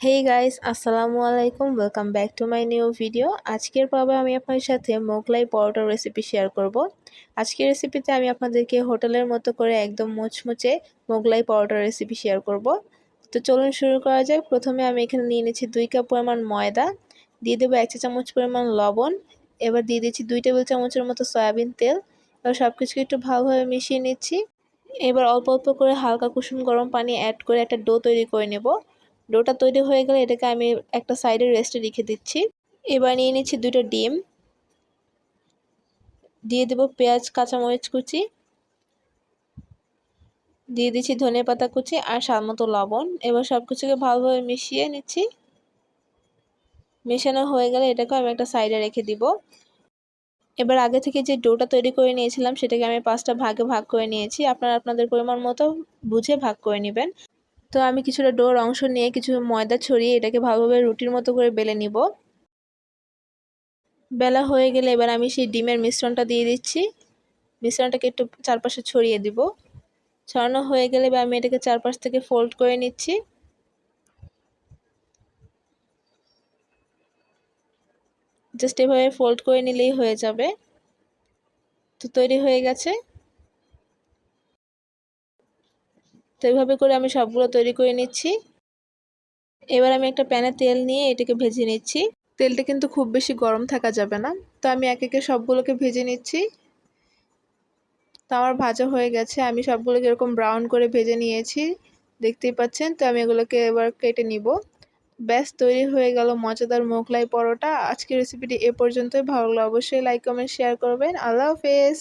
হেই guys আসসালামু আলাইকুম welcome back to my new video আজকের পর্বে আমি আপনার সাথে মোগলাই পরোটার রেসিপি শেয়ার করব। আজকের রেসিপিতে আমি আপনাদেরকে হোটেলের মতো করে একদম মুচমুচে মোগলাই পরোটার রেসিপি শেয়ার করব। তো চলুন শুরু করা যাক। প্রথমে আমি এখানে নিয়ে নিচ্ছি দুই কাপ পরিমাণ ময়দা, দিয়ে দেবো এক চা চামচ পরিমাণ লবণ, এবার দিয়ে দিচ্ছি দুই টেবিল চামচের মতো সয়াবিন তেল, এবার সব কিছুকে একটু ভালোভাবে মিশিয়ে নিচ্ছি। এবার অল্প অল্প করে হালকা কুসুম গরম পানি অ্যাড করে একটা ডো তৈরি করে নেব। ডোটা তৈরি হয়ে গেলে এটাকে আমি একটা সাইডে রেস্টে রেখে দিচ্ছি। এবার নিয়ে নিচ্ছি দুটো ডিম। দিয়ে দেবো পেঁয়াজ, কাঁচামরিচ কুচি। দিয়ে দিচ্ছি ধনে পাতা কুচি আর স্বাদ মতো লবণ। এবার সব কিছুকে ভালোভাবে মিশিয়ে নিচ্ছি। মেশানো হয়ে গেলে এটাকে আমি একটা সাইডে রেখে দিব। এবার আগে থেকে যে ডোটা তৈরি করে নিয়েছিলাম, সেটাকে আমি পাঁচটা ভাগে ভাগ করে নিয়েছি। আপনারা আপনাদের পরিমাণ মতো বুঝে ভাগ করে নেবেন। তো আমি কিছুটা ডোর অংশ নিয়ে কিছু ময়দা ছড়িয়ে এটাকে ভালোভাবে রুটির মতো করে বেলে নিব। বেলা হয়ে গেলে এবার আমি সেই ডিমের মিশ্রণটা দিয়ে দিচ্ছি। মিশ্রণটাকে একটু চারপাশে ছড়িয়ে দিব। ছড়ানো হয়ে গেলে এবার আমি এটাকে চারপাশ থেকে ফোল্ড করে নিচ্ছি। জাস্ট এভাবে ফোল্ড করে নিলেই হয়ে যাবে। তো তৈরি হয়ে গেছে। তো এইভাবে করে আমি সবগুলো তৈরি করে নিচ্ছি। এবার আমি একটা প্যানে তেল নিয়ে এটাকে ভেজে নিচ্ছি। তেলটা কিন্তু খুব বেশি গরম থাকা যাবে না। তো আমি এক একে সবগুলোকে ভেজে নিচ্ছি। তো আমার ভাজা হয়ে গেছে। আমি সবগুলোকে এরকম ব্রাউন করে ভেজে নিয়েছি। দেখতেই পাচ্ছেন? তো আমি এগুলোকে এবার কেটে নিব। ব্যাস, তৈরি হয়ে গেল মজাদার মোগলাই পরোটা। আজকের রেসিপিটি এ পর্যন্তই। ভালো লাগলে অবশ্যই লাইক কমেন্ট শেয়ার করবেন। আল্লাহ হাফেজ!